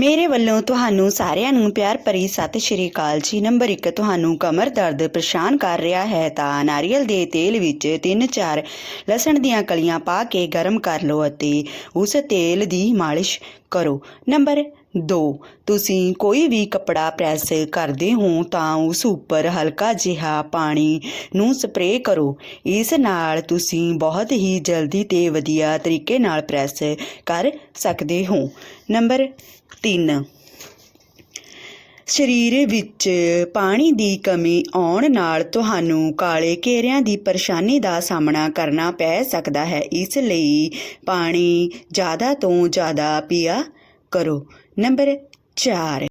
ਮੇਰੇ ਵੱਲੋਂ ਤੁਹਾਨੂੰ ਸਾਰਿਆਂ ਨੂੰ ਪਿਆਰ ਭਰੀ ਸਤਿ ਸ਼੍ਰੀ ਅਕਾਲ ਜੀ। ਨੰਬਰ 1 ਤੁਹਾਨੂੰ ਕਮਰ ਦਰਦ ਪਰੇਸ਼ਾਨ ਕਰ ਰਿਹਾ ਹੈ ਤਾਂ ਨਾਰੀਅਲ ਦੇ ਤੇਲ ਵਿੱਚ 3-4 ਲਸਣ ਦੀਆਂ ਕਲੀਆਂ ਪਾ ਕੇ ਗਰਮ ਕਰ ਲਓ ਅਤੇ ਉਸ ਤੇਲ ਦੀ ਮਾਲਿਸ਼ ਕਰੋ। ਨੰਬਰ 2 ਤੁਸੀਂ ਕੋਈ ਵੀ ਕੱਪੜਾ ਪ੍ਰੈਸ ਕਰਦੇ ਹੋ ਤਾਂ ਉਸ ਉੱਪਰ ਹਲਕਾ ਜਿਹਾ ਪਾਣੀ ਨੂੰ ਸਪਰੇਅ ਕਰੋ। ਇਸ ਨਾਲ ਤੁਸੀਂ ਬਹੁਤ ਹੀ ਜਲਦੀ ਤੇ ਵਧੀਆ ਤਰੀਕੇ ਨਾਲ ਪ੍ਰੈਸ ਕਰ ਸਕਦੇ ਹੋ। ਨੰਬਰ 3 ਸਰੀਰ ਵਿੱਚ ਪਾਣੀ ਦੀ ਕਮੀ ਆਉਣ ਨਾਲ ਤੁਹਾਨੂੰ ਕਾਲੇ ਘੇਰਿਆਂ ਦੀ ਪਰੇਸ਼ਾਨੀ ਦਾ ਸਾਹਮਣਾ ਕਰਨਾ ਪੈ ਸਕਦਾ ਹੈ। ਇਸ ਲਈ ਪਾਣੀ ਜ਼ਿਆਦਾ ਤੋਂ ਜ਼ਿਆਦਾ ਪੀਆ ਕਰੋ। ਨੰਬਰ 4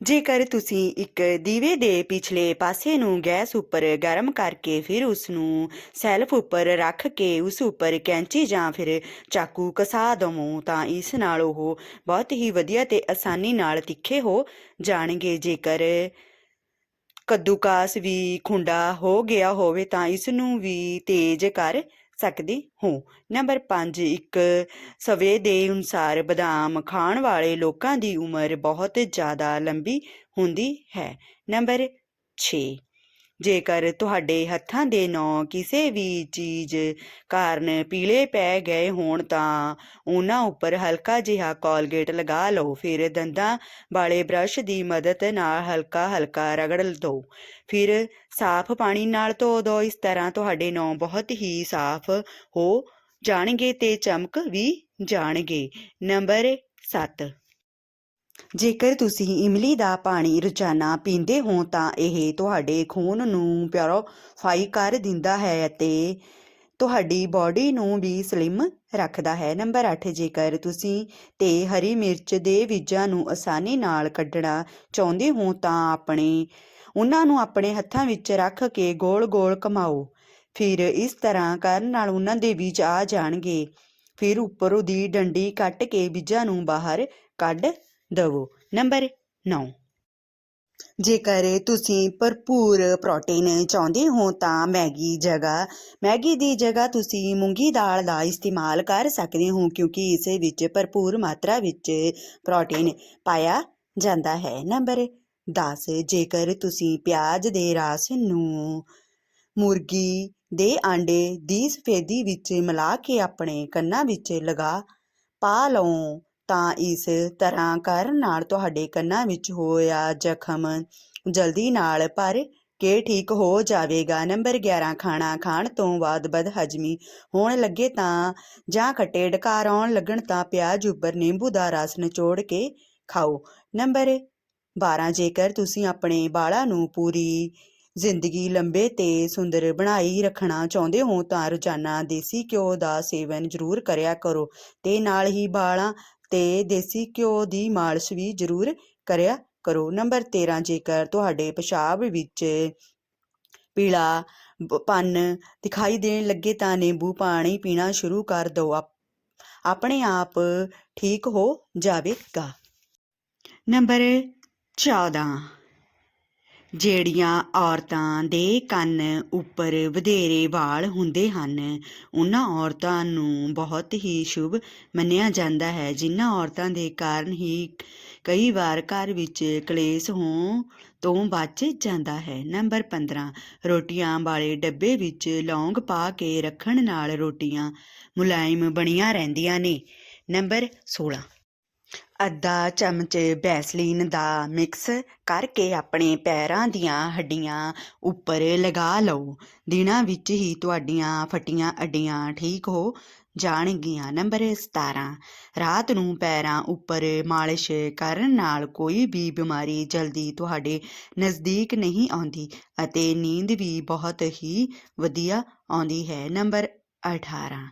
ਜੇਕਰ ਤੁਸੀਂ ਇੱਕ ਦੀਵੇ ਦੇ ਪਿਛਲੇ ਪਾਸੇ ਨੂੰ ਗੈਸ ਉੱਪਰ ਗਰਮ ਕਰਕੇ ਫਿਰ ਉਸ ਨੂੰ ਸੈਲਫ ਉੱਪਰ ਰੱਖ ਕੇ ਉਸ ਉੱਪਰ ਕੈਂਚੀ ਜਾਂ ਫਿਰ ਚਾਕੂ ਕਸਾ ਦਵੋ, ਤਾਂ ਇਸ ਨਾਲ ਉਹ ਬਹੁਤ ਹੀ ਵਧੀਆ ਤੇ ਆਸਾਨੀ ਨਾਲ ਤਿੱਖੇ ਹੋ ਜਾਣਗੇ। ਜੇਕਰ ਕੱਦੂਕਾਸ ਵੀ ਖੁੰਡਾ ਹੋ ਗਿਆ ਹੋਵੇ, ਤਾਂ ਇਸ ਨੂੰ ਵੀ ਤੇਜ਼ ਕਰ ਸਕਦੇ ਹੋ। ਨੰਬਰ 5 ਇੱਕ ਸਵੇ ਦੇ ਅਨੁਸਾਰ ਬਦਾਮ ਖਾਣ ਵਾਲੇ ਲੋਕਾਂ ਦੀ ਉਮਰ ਬਹੁਤ ਜ਼ਿਆਦਾ ਲੰਬੀ ਹੁੰਦੀ ਹੈ। ਨੰਬਰ 6 ਜੇਕਰ ਤੁਹਾਡੇ ਹੱਥਾਂ ਦੇ ਨੌ ਕਿਸੇ ਵੀ ਚੀਜ਼ ਕਾਰਨ ਪੀਲੇ ਪੈ ਗਏ ਹੋਣ ਤਾਂ ਉਹਨਾਂ ਉੱਪਰ ਹਲਕਾ ਜਿਹਾ ਕੋਲਗੇਟ ਲਗਾ ਲਓ। ਫਿਰ ਦੰਦਾਂ ਵਾਲੇ ਬ੍ਰਸ਼ ਦੀ ਮਦਦ ਨਾਲ ਹਲਕਾ ਹਲਕਾ ਰਗੜ ਦਿਓ ਫਿਰ ਸਾਫ਼ ਪਾਣੀ ਨਾਲ ਧੋ ਦਿਓ ਇਸ ਤਰ੍ਹਾਂ ਤੁਹਾਡੇ ਨੌ ਬਹੁਤ ਹੀ ਸਾਫ਼ ਹੋ ਜਾਣਗੇ ਤੇ ਚਮਕ ਵੀ ਜਾਣਗੇ। ਨੰਬਰ 7 ਜੇਕਰ ਤੁਸੀਂ ਇਮਲੀ ਦਾ ਪਾਣੀ ਰੋਜ਼ਾਨਾ ਪੀਂਦੇ ਹੋ ਤਾਂ ਇਹ ਤੁਹਾਡੇ ਖੂਨ ਨੂੰ ਪਿਉਰੀਫਾਈ ਕਰ ਦਿੰਦਾ ਹੈ ਅਤੇ ਤੁਹਾਡੀ ਬਾਡੀ ਨੂੰ ਵੀ ਸਲਿਮ ਰੱਖਦਾ ਹੈ। ਨੰਬਰ 8 ਜੇਕਰ ਤੁਸੀਂ ਤੇ ਹਰੀ ਮਿਰਚ ਦੇ ਬੀਜਾਂ ਨੂੰ ਆਸਾਨੀ ਨਾਲ ਕੱਢਣਾ ਚਾਹੁੰਦੇ ਹੋ ਤਾਂ ਆਪਣੇ, ਉਹਨਾਂ ਨੂੰ ਆਪਣੇ ਹੱਥਾਂ ਵਿੱਚ ਰੱਖ ਕੇ ਗੋਲ-ਗੋਲ ਘਮਾਓ। ਫਿਰ ਇਸ ਤਰ੍ਹਾਂ ਕਰਨ ਨਾਲ ਉਹਨਾਂ ਦੇ ਬੀਜ ਆ ਜਾਣਗੇ। ਫਿਰ ਉੱਪਰੋਂ ਦੀ ਡੰਡੀ ਕੱਟ ਕੇ ਬੀਜਾਂ ਨੂੰ ਬਾਹਰ ਕੱਢ ਦਵੋ। ਨੰਬਰ 9 ਜੇਕਰ ਤੁਸੀਂ ਭਰਪੂਰ ਪ੍ਰੋਟੀਨ ਚਾਹੁੰਦੇ ਹੋ ਤਾਂ ਮੈਗੀ ਜਗ੍ਹਾ ਮੈਗੀ ਦੀ ਜਗ੍ਹਾ ਤੁਸੀਂ ਮੂੰਗੀ ਦਾਲ ਦਾ ਇਸਤੇਮਾਲ ਕਰ ਸਕਦੇ ਹੋ ਕਿਉਂਕਿ ਇਸ ਵਿੱਚ ਭਰਪੂਰ ਮਾਤਰਾ ਵਿੱਚ ਪ੍ਰੋਟੀਨ ਪਾਇਆ ਜਾਂਦਾ ਹੈ। ਨੰਬਰ 10 ਜੇਕਰ ਤੁਸੀਂ ਪਿਆਜ਼ ਦੇ ਰਸ ਨੂੰ ਮੁਰਗੀ ਦੇ ਆਂਡੇ ਦੀ ਸਫੇਦੀ ਵਿੱਚ ਮਿਲਾ ਕੇ ਆਪਣੇ ਕੰਨਾਂ ਵਿੱਚ ਲਗਾ ਪਾ ਲਓ ਤਾਂ ਇਸ ਤਰ੍ਹਾਂ ਕਰਨ ਨਾਲ ਤੁਹਾਡੇ ਕੰਨਾਂ ਵਿੱਚ ਹੋਇਆ ਜ਼ਖਮ। ਜਲਦੀ ਨਾਲ ਭਰ ਕੇ ਠੀਕ ਹੋ ਜਾਵੇਗਾ। ਨੰਬਰ 11 ਖਾਣਾ ਖਾਣ ਤੋਂ ਬਾਅਦ ਬਦਹਜ਼ਮੀ ਹੋਣ ਲੱਗੇ ਤਾਂ ਜਾਂ ਖੱਟੇ ਡਕਾਰ ਆਉਣ ਲੱਗਣ ਤਾਂ ਪਿਆਜ਼ ਉੱਪਰ ਨਿੰਬੂ ਦਾ ਰਸ ਨਿਚੋੜ ਕੇ ਖਾਓ। ਨੰਬਰ 12 ਜੇਕਰ ਤੁਸੀਂ ਆਪਣੇ ਬਾਲਾਂ ਨੂੰ ਪੂਰੀ ਜ਼ਿੰਦਗੀ ਲੰਬੇ ਤੇ ਸੁੰਦਰ ਬਣਾਈ ਰੱਖਣਾ ਚਾਹੁੰਦੇ ਹੋ ਤਾਂ ਰੋਜ਼ਾਨਾ ਦੇਸੀ ਘਿਓ ਦਾ ਸੇਵਨ ਜ਼ਰੂਰ ਕਰਿਆ ਕਰੋ ਤੇ ਨਾਲ ਹੀ ਬਾਲਾਂ ਤੇ ਦੇਸੀ ਘਿਓ ਦੀ ਮਾਲਿਸ਼ ਵੀ ਜ਼ਰੂਰ ਕਰਿਆ ਕਰੋ। ਨੰਬਰ 13 ਜੇਕਰ ਤੁਹਾਡੇ ਪਿਸ਼ਾਬ ਵਿੱਚ ਪੀਲਾ ਪਨ ਦਿਖਾਈ ਦੇਣ ਲੱਗੇ ਤਾਂ ਨਿੰਬੂ ਪਾਣੀ ਪੀਣਾ ਸ਼ੁਰੂ ਕਰ ਦਿਓ। ਆਪਣੇ ਆਪ ਠੀਕ ਹੋ ਜਾਵੇਗਾ। ਨੰਬਰ 14 ਜਿਹੜੀਆਂ ਔਰਤਾਂ ਦੇ ਕੰਨ ਉੱਪਰ ਵਧੇਰੇ ਵਾਲ ਹੁੰਦੇ ਹਨ, ਉਹਨਾਂ ਔਰਤਾਂ ਨੂੰ ਬਹੁਤ ਹੀ ਸ਼ੁਭ ਮੰਨਿਆ ਜਾਂਦਾ ਹੈ। ਜਿਨ੍ਹਾਂ ਔਰਤਾਂ ਦੇ ਕਾਰਨ ਹੀ ਕਈ ਵਾਰ ਘਰ ਵਿੱਚ ਕਲੇਸ਼ ਹੋਣ ਤੋਂ ਬਚ ਜਾਂਦਾ ਹੈ। ਨੰਬਰ 15 ਰੋਟੀਆਂ ਵਾਲੇ ਡੱਬੇ ਵਿੱਚ ਲੌਂਗ ਪਾ ਕੇ ਰੱਖਣ ਨਾਲ ਰੋਟੀਆਂ ਮੁਲਾਇਮ ਬਣੀਆਂ ਰਹਿੰਦੀਆਂ ਨੇ। ਨੰਬਰ 16 ਅੱਧਾ ਚਮਚ ਬੈਸਲੀਨ ਦਾ ਮਿਕਸ ਕਰਕੇ ਆਪਣੇ ਪੈਰਾਂ ਦੀਆਂ ਹੱਡੀਆਂ ਉੱਪਰ ਲਗਾ ਲਓ। ਦਿਨਾਂ ਵਿੱਚ ਹੀ ਤੁਹਾਡੀਆਂ ਫਟੀਆਂ ਅੱਡੀਆਂ ਠੀਕ ਹੋ ਜਾਣਗੀਆਂ। ਨੰਬਰ 17 ਰਾਤ ਨੂੰ ਪੈਰਾਂ ਉੱਪਰ ਮਾਲਿਸ਼ ਕਰਨ ਨਾਲ ਕੋਈ ਵੀ ਬਿਮਾਰੀ ਜਲਦੀ ਤੁਹਾਡੇ ਨਜ਼ਦੀਕ ਨਹੀਂ ਆਉਂਦੀ ਅਤੇ ਨੀਂਦ ਵੀ ਬਹੁਤ ਹੀ ਵਧੀਆ ਆਉਂਦੀ ਹੈ। ਨੰਬਰ 18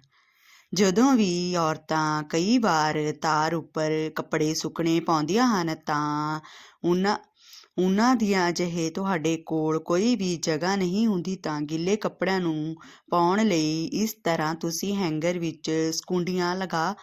ਜਦੋਂ ਵੀ ਔਰਤਾਂ ਕਈ ਵਾਰ ਤਾਰ ਉੱਪਰ ਕੱਪੜੇ ਸੁੱਕਣੇ ਪਾਉਂਦੀਆਂ ਹਨ ਤਾਂ ਉਹਨਾਂ ਉਹਨਾਂ ਦੀਆਂ ਜਿਹੇ ਤੁਹਾਡੇ ਕੋਲ ਕੋਈ ਵੀ ਜਗ੍ਹਾ ਨਹੀਂ ਹੁੰਦੀ ਤਾਂ ਗਿੱਲੇ ਕੱਪੜਿਆਂ ਨੂੰ ਪਾਉਣ ਲਈ ਇਸ ਤਰ੍ਹਾਂ ਤੁਸੀਂ ਹੈਂਗਰ ਵਿੱਚ ਸਕੁੰਡੀਆਂ ਲਗਾ,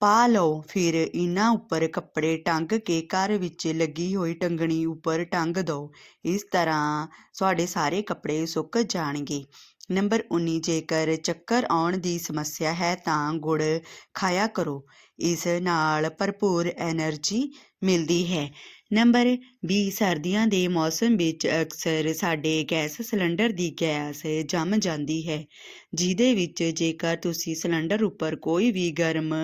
ਪਾ ਲਓ। ਫਿਰ ਇਹਨਾਂ ਉੱਪਰ ਕੱਪੜੇ ਟੰਗ ਕੇ ਘਰ ਵਿੱਚ ਲੱਗੀ ਹੋਈ ਟੰਗਣੀ ਉੱਪਰ ਟੰਗ ਦਿਓ ਇਸ ਤਰ੍ਹਾਂ ਤੁਹਾਡੇ ਸਾਰੇ ਕੱਪੜੇ ਸੁੱਕ ਜਾਣਗੇ। ਨੰਬਰ 19 ਜੇਕਰ ਚੱਕਰ ਆਉਣ ਦੀ ਸਮੱਸਿਆ ਹੈ ਤਾਂ ਗੁੜ ਖਾਇਆ ਕਰੋ। ਇਸ ਨਾਲ ਭਰਪੂਰ ਐਨਰਜੀ ਮਿਲਦੀ ਹੈ। ਨੰਬਰ 20 ਸਰਦੀਆਂ ਦੇ ਮੌਸਮ ਵਿੱਚ ਅਕਸਰ ਸਾਡੇ ਗੈਸ ਸਿਲੰਡਰ ਦੀ ਗੈਸ ਜੰਮ ਜਾਂਦੀ ਹੈ, ਜਿਹਦੇ ਵਿੱਚ ਜੇਕਰ ਤੁਸੀਂ ਸਿਲੰਡਰ ਉੱਪਰ ਕੋਈ ਵੀ ਗਰਮ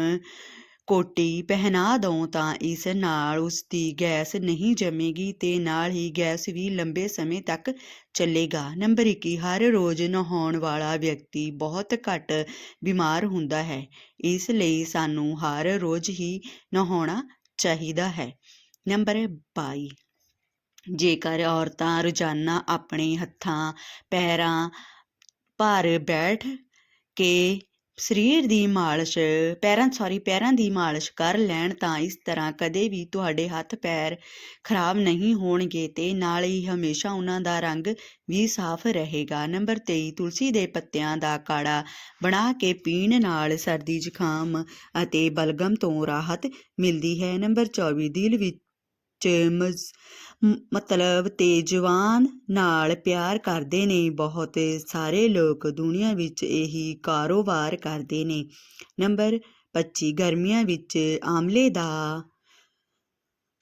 ਕੋਟੀ ਪਹਿਨਾ ਦਿਓ ਤਾਂ ਇਸ ਨਾਲ ਉਸ ਦੀ ਗੈਸ ਨਹੀਂ ਜਮੇਗੀ ਤੇ ਨਾਲ ਹੀ ਗੈਸ ਵੀ ਲੰਬੇ ਸਮੇਂ ਤੱਕ ਚੱਲੇਗਾ। ਨੰਬਰ 21 ਹਰ ਰੋਜ਼ ਨਹਾਉਣ ਵਾਲਾ ਵਿਅਕਤੀ ਬਹੁਤ ਘੱਟ ਬਿਮਾਰ ਹੁੰਦਾ ਹੈ। ਇਸ ਲਈ ਸਾਨੂੰ ਹਰ ਰੋਜ਼ ਹੀ ਨਹਾਉਣਾ ਚਾਹੀਦਾ ਹੈ। ਨੰਬਰ 22 ਜੇਕਰ ਔਰਤਾਂ ਰੋਜ਼ਾਨਾ ਆਪਣੇ ਹੱਥਾਂ, ਪੈਰਾਂ ਭਾਰ ਬੈਠ ਕੇ ਸਰੀਰ ਦੀ ਮਾਲਿਸ਼, ਪੈਰਾਂ ਸੌਰੀ ਪੈਰਾਂ ਦੀ ਮਾਲਿਸ਼ ਕਰ ਲੈਣ ਤਾਂ ਇਸ ਤਰ੍ਹਾਂ ਕਦੇ ਵੀ ਤੁਹਾਡੇ ਹੱਥ ਪੈਰ ਖਰਾਬ ਨਹੀਂ ਹੋਣਗੇ ਤੇ ਨਾਲ ਹੀ ਹਮੇਸ਼ਾ ਉਹਨਾਂ ਦਾ ਰੰਗ ਵੀ ਸਾਫ਼ ਰਹੇਗਾ। ਨੰਬਰ 23 ਤੁਲਸੀ ਦੇ ਪੱਤਿਆਂ ਦਾ ਕਾੜਾ ਬਣਾ ਕੇ ਪੀਣ ਨਾਲ ਸਰਦੀ ਜ਼ੁਕਾਮ ਅਤੇ ਬਲਗਮ ਤੋਂ ਰਾਹਤ ਮਿਲਦੀ ਹੈ। ਨੰਬਰ 24 ਦਿਲ ਵਿੱਚ ਮਤਲਬ ਤੇ ਜਵਾਨ ਨਾਲ ਪਿਆਰ ਕਰਦੇ ਨੇ। ਬਹੁਤ ਸਾਰੇ ਲੋਕ ਦੁਨੀਆ ਵਿੱਚ ਇਹੀ ਕਾਰੋਬਾਰ ਕਰਦੇ ਨੇ। ਨੰਬਰ 25 ਗਰਮੀਆਂ ਵਿੱਚ ਆਮਲੇ ਦਾ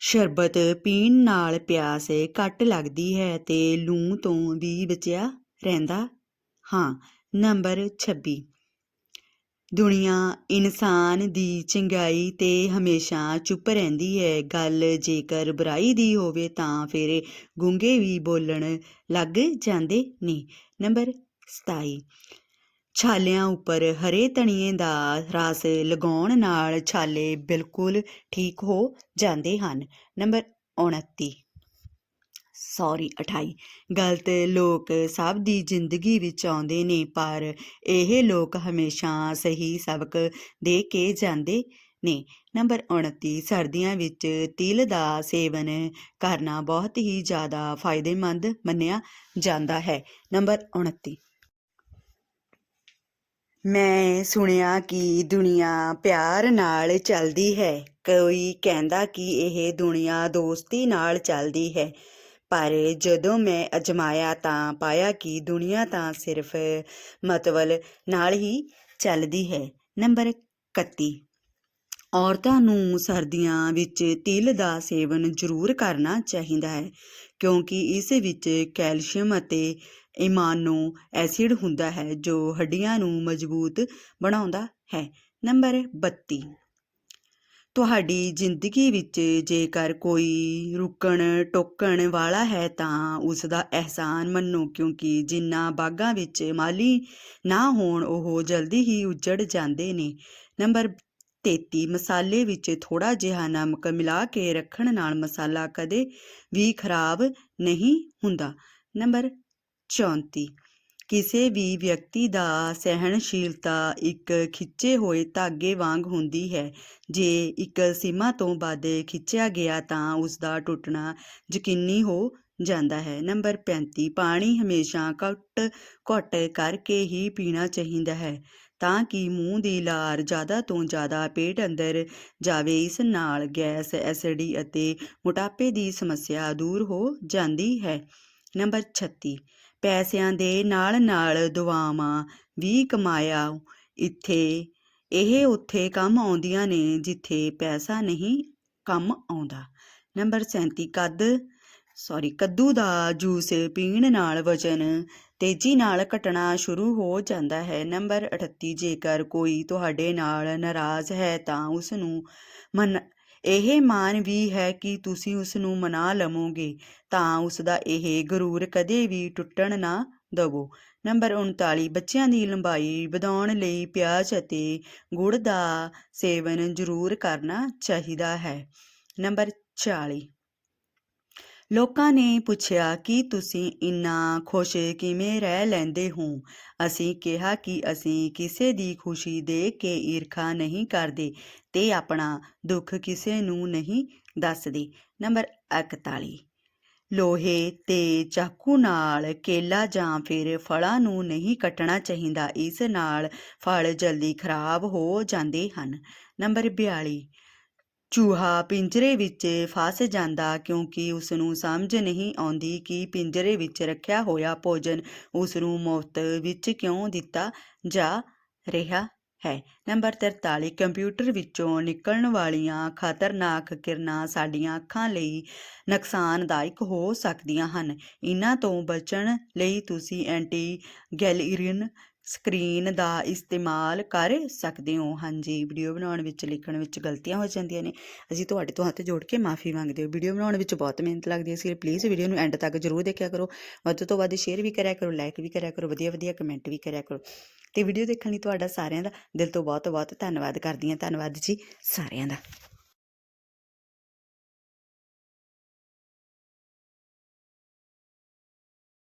ਸ਼ਰਬਤ ਪੀਣ ਨਾਲ ਪਿਆਸ ਘੱਟ ਲੱਗਦੀ ਹੈ ਤੇ ਲੂ ਤੋਂ ਵੀ ਬਚਿਆ ਰਹਿੰਦਾ। ਹਾਂ, ਨੰਬਰ 26 ਦੁਨੀਆ ਇਨਸਾਨ ਦੀ ਚੰਗਾਈ ਤੇ ਹਮੇਸ਼ਾ ਚੁੱਪ ਰਹਿੰਦੀ ਹੈ। ਗੱਲ ਜੇਕਰ ਬੁਰਾਈ ਦੀ ਹੋਵੇ ਤਾਂ ਫਿਰ ਗੂੰਗੇ ਵੀ ਬੋਲਣ ਲੱਗ ਜਾਂਦੇ ਨੇ। ਨੰਬਰ 27 ਛਾਲਿਆਂ ਉੱਪਰ ਹਰੇ ਧਨੀਏ ਦਾ ਰਸ ਲਗਾਉਣ ਨਾਲ ਛਾਲੇ ਬਿਲਕੁਲ ਠੀਕ ਹੋ ਜਾਂਦੇ ਹਨ। ਨੰਬਰ 29 ਸੌਰੀ 28 ਗਲਤ ਲੋਕ ਸਭ ਦੀ ਜ਼ਿੰਦਗੀ ਵਿੱਚ ਆਉਂਦੇ ਨੇ, ਪਰ ਇਹ ਲੋਕ ਹਮੇਸ਼ਾ ਸਹੀ ਸਬਕ ਦੇ ਕੇ ਜਾਂਦੇ ਨੇ। ਨੰਬਰ 29 ਸਰਦੀਆਂ ਵਿੱਚ ਤਿਲ ਦਾ ਸੇਵਨ ਕਰਨਾ ਬਹੁਤ ਹੀ ਜ਼ਿਆਦਾ ਫਾਇਦੇਮੰਦ ਮੰਨਿਆ ਜਾਂਦਾ ਹੈ। ਨੰਬਰ 29 ਮੈਂ ਸੁਣਿਆ ਕਿ ਦੁਨੀਆ ਪਿਆਰ ਨਾਲ ਚੱਲਦੀ ਹੈ। ਕੋਈ ਕਹਿੰਦਾ ਕਿ ਇਹ ਦੁਨੀਆ ਦੋਸਤੀ ਨਾਲ ਚੱਲਦੀ ਹੈ। ਪਰ ਜਦੋਂ ਮੈਂ ਅਜਮਾਇਆ ਤਾਂ ਪਾਇਆ ਕਿ ਦੁਨੀਆ ਤਾਂ ਸਿਰਫ ਮਤਵਲ ਨਾਲ ਹੀ ਚੱਲਦੀ ਹੈ। ਨੰਬਰ 31 ਔਰਤਾਂ ਨੂੰ ਸਰਦੀਆਂ ਵਿੱਚ ਤਿਲ ਦਾ ਸੇਵਨ ਜ਼ਰੂਰ ਕਰਨਾ ਚਾਹੀਦਾ ਹੈ, ਕਿਉਂਕਿ ਇਸ ਵਿੱਚ ਕੈਲਸ਼ੀਅਮ ਅਤੇ ਇਮਾਨੋ ਐਸਿਡ ਹੁੰਦਾ ਹੈ ਜੋ ਹੱਡੀਆਂ ਨੂੰ ਮਜ਼ਬੂਤ ਬਣਾਉਂਦਾ ਹੈ। ਨੰਬਰ 32 ਤੁਹਾਡੀ ਜ਼ਿੰਦਗੀ ਵਿੱਚ ਜੇਕਰ ਕੋਈ ਰੁਕਣ, ਟੋਕਣ ਵਾਲਾ ਹੈ ਤਾਂ ਉਸ ਦਾ ਅਹਿਸਾਨ ਮੰਨੋ, ਕਿਉਂਕਿ ਜਿੰਨਾ ਬਾਗਾਂ ਵਿੱਚ ਮਾਲੀ ਨਾ ਹੋਣ, ਉਹ ਜਲਦੀ ਹੀ ਉੱਜੜ ਜਾਂਦੇ ਨੇ। ਨੰਬਰ 33 ਮਸਾਲੇ ਵਿੱਚ ਥੋੜਾ ਜਿਹਾ ਨਮਕ ਮਿਲਾ ਕੇ ਰੱਖਣ ਨਾਲ ਮਸਾਲਾ ਕਦੇ ਵੀ ਖਰਾਬ ਨਹੀਂ ਹੁੰਦਾ। ਨੰਬਰ 34 ਕਿਸੇ ਵੀ ਵਿਅਕਤੀ ਦਾ ਸਹਿਣਸ਼ੀਲਤਾ ਇੱਕ ਖਿੱਚੇ ਹੋਏ ਧਾਗੇ ਵਾਂਗ ਹੁੰਦੀ ਹੈ। ਜੇ ਇੱਕ ਸੀਮਾ ਤੋਂ ਵੱਧ ਖਿੱਚਿਆ ਗਿਆ ਤਾਂ ਉਸ ਦਾ ਟੁੱਟਣਾ ਯਕੀਨੀ ਹੋ ਜਾਂਦਾ ਹੈ। ਨੰਬਰ 35 ਪਾਣੀ ਹਮੇਸ਼ਾ ਘੱਟ ਘੁੱਟ ਕਰਕੇ ਹੀ ਪੀਣਾ ਚਾਹੀਦਾ ਹੈ ਤਾਂ ਕਿ ਮੂੰਹ ਦੀ ਲਾਰ ਜ਼ਿਆਦਾ ਤੋਂ ਜ਼ਿਆਦਾ ਪੇਟ ਅੰਦਰ ਜਾਵੇ। ਇਸ ਨਾਲ ਗੈਸ, ਐਸਿਡੀ ਅਤੇ ਮੋਟਾਪੇ ਦੀ ਸਮੱਸਿਆ ਦੂਰ ਹੋ ਜਾਂਦੀ ਹੈ। ਨੰਬਰ 36 ਪੈਸਿਆਂ ਦੇ ਨਾਲ ਨਾਲ ਦੁਆਵਾਂ ਵੀ ਕਮਾਇਆ ਇੱਥੇ, ਇਹ ਉੱਥੇ ਕੰਮ ਆਉਂਦੀਆਂ ਨੇ ਜਿੱਥੇ ਪੈਸਾ ਨਹੀਂ ਕੰਮ ਆਉਂਦਾ। ਨੰਬਰ 37 ਕੱਦ। ਸੌਰੀ, ਕੱਦੂ ਦਾ ਜੂਸ ਪੀਣ ਨਾਲ ਵਜ਼ਨ ਤੇਜ਼ੀ ਨਾਲ ਘਟਣਾ ਸ਼ੁਰੂ ਹੋ ਜਾਂਦਾ ਹੈ। ਨੰਬਰ 38 ਜੇਕਰ ਕੋਈ ਤੁਹਾਡੇ ਨਾਲ ਨਾਰਾਜ਼ ਹੈ ਤਾਂ ਉਸ ਨੂੰ ਮਨ ਇਹ ਮਾਨ ਵੀ ਹੈ ਕਿ ਤੁਸੀਂ ਉਸ ਨੂੰ ਮਨਾ ਲਵੋਗੇ, ਤਾਂ ਉਸ ਦਾ ਇਹ ਗਰੂਰ ਕਦੇ ਵੀ ਟੁੱਟਣ ਨਾ ਦਵੋ। ਨੰਬਰ 39 ਬੱਚਿਆਂ ਦੀ ਲੰਬਾਈ ਵਧਾਉਣ ਲਈ ਪਿਆਜ਼ ਅਤੇ ਗੁੜ ਦਾ ਸੇਵਨ ਜ਼ਰੂਰ ਕਰਨਾ ਚਾਹੀਦਾ ਹੈ। ਨੰਬਰ 40 ਲੋਕਾਂ ਨੇ ਪੁੱਛਿਆ ਕਿ ਤੁਸੀਂ ਇੰਨਾ ਖੁਸ਼ ਕਿਵੇਂ ਰਹਿ ਲੈਂਦੇ ਹੋ? ਅਸੀਂ ਕਿਹਾ ਕਿ ਅਸੀਂ ਕਿਸੇ ਦੀ ਖੁਸ਼ੀ ਦੇਖ ਕੇ ਈਰਖਾ ਨਹੀਂ ਕਰਦੇ ਤੇ ਆਪਣਾ ਦੁੱਖ ਕਿਸੇ ਨੂੰ ਨਹੀਂ ਦੱਸਦੇ। ਨੰਬਰ 41 ਲੋਹੇ ਤੇ ਚਾਕੂ ਨਾਲ ਕੇਲਾ ਜਾਂ ਫਿਰ ਫਲਾਂ ਨੂੰ ਨਹੀਂ ਕੱਟਣਾ ਚਾਹੀਦਾ। ਇਸ ਨਾਲ ਫਲ ਜਲਦੀ ਖਰਾਬ ਹੋ ਜਾਂਦੇ ਹਨ। ਨੰਬਰ 42 ਚੂਹਾ ਪਿੰਜਰੇ ਵਿੱਚ ਫਸ ਜਾਂਦਾ ਕਿਉਂਕਿ ਉਸ ਨੂੰ ਸਮਝ ਨਹੀਂ ਆਉਂਦੀ ਕਿ ਪਿੰਜਰੇ ਵਿੱਚ ਰੱਖਿਆ ਹੋਇਆ ਭੋਜਨ ਉਸ ਨੂੰ ਮੁਫਤ ਵਿੱਚ ਕਿਉਂ ਦਿੱਤਾ ਜਾ ਰਿਹਾ ਹੈ। ਨੰਬਰ 43 ਕੰਪਿਊਟਰ ਵਿੱਚੋਂ ਨਿਕਲਣ ਵਾਲੀਆਂ ਖਤਰਨਾਕ ਕਿਰਨਾਂ ਸਾਡੀਆਂ ਅੱਖਾਂ ਲਈ ਨੁਕਸਾਨਦਾਇਕ ਹੋ ਸਕਦੀਆਂ ਹਨ। ਇਹਨਾਂ ਤੋਂ ਬਚਣ ਲਈ ਤੁਸੀਂ ਐਂਟੀ ਗੈਲਰੀਨ ਸਕਰੀਨ ਦਾ ਇਸਤੇਮਾਲ ਕਰ ਸਕਦੇ ਹੋ। ਹਾਂਜੀ ਵੀਡੀਓ ਬਣਾਉਣ ਵਿੱਚ, ਲਿਖਣ ਵਿੱਚ ਗਲਤੀਆਂ ਹੋ ਜਾਂਦੀਆਂ ਨੇ। ਅਸੀਂ ਤੁਹਾਡੇ ਤੋਂ ਹੱਥ ਜੋੜ ਕੇ ਮਾਫੀ ਮੰਗਦੇ ਹਾਂ। ਵੀਡੀਓ ਬਣਾਉਣ ਵਿੱਚ ਬਹੁਤ ਮਿਹਨਤ ਲੱਗਦੀ ਹੈ। ਇਸ ਪਲੀਜ਼ ਵੀਡੀਓ ਨੂੰ ਐਂਡ ਤੱਕ ਜ਼ਰੂਰ ਦੇਖਿਆ ਕਰੋ। ਵੱਧ ਤੋਂ ਵੱਧ ਸ਼ੇਅਰ ਵੀ ਕਰਿਆ ਕਰੋ ਲਾਈਕ ਵੀ ਕਰਿਆ ਕਰੋ, ਵਧੀਆ ਵਧੀਆ ਕਮੈਂਟ ਵੀ ਕਰਿਆ ਕਰੋ। ਤੇ ਵੀਡੀਓ ਦੇਖਣ ਲਈ ਤੁਹਾਡਾ ਸਾਰਿਆਂ ਦਾ ਦਿਲ ਤੋਂ ਬਹੁਤ ਬਹੁਤ ਧੰਨਵਾਦ ਕਰਦੀ ਹਾਂ। ਧੰਨਵਾਦ ਜੀ ਸਾਰਿਆਂ ਦਾ।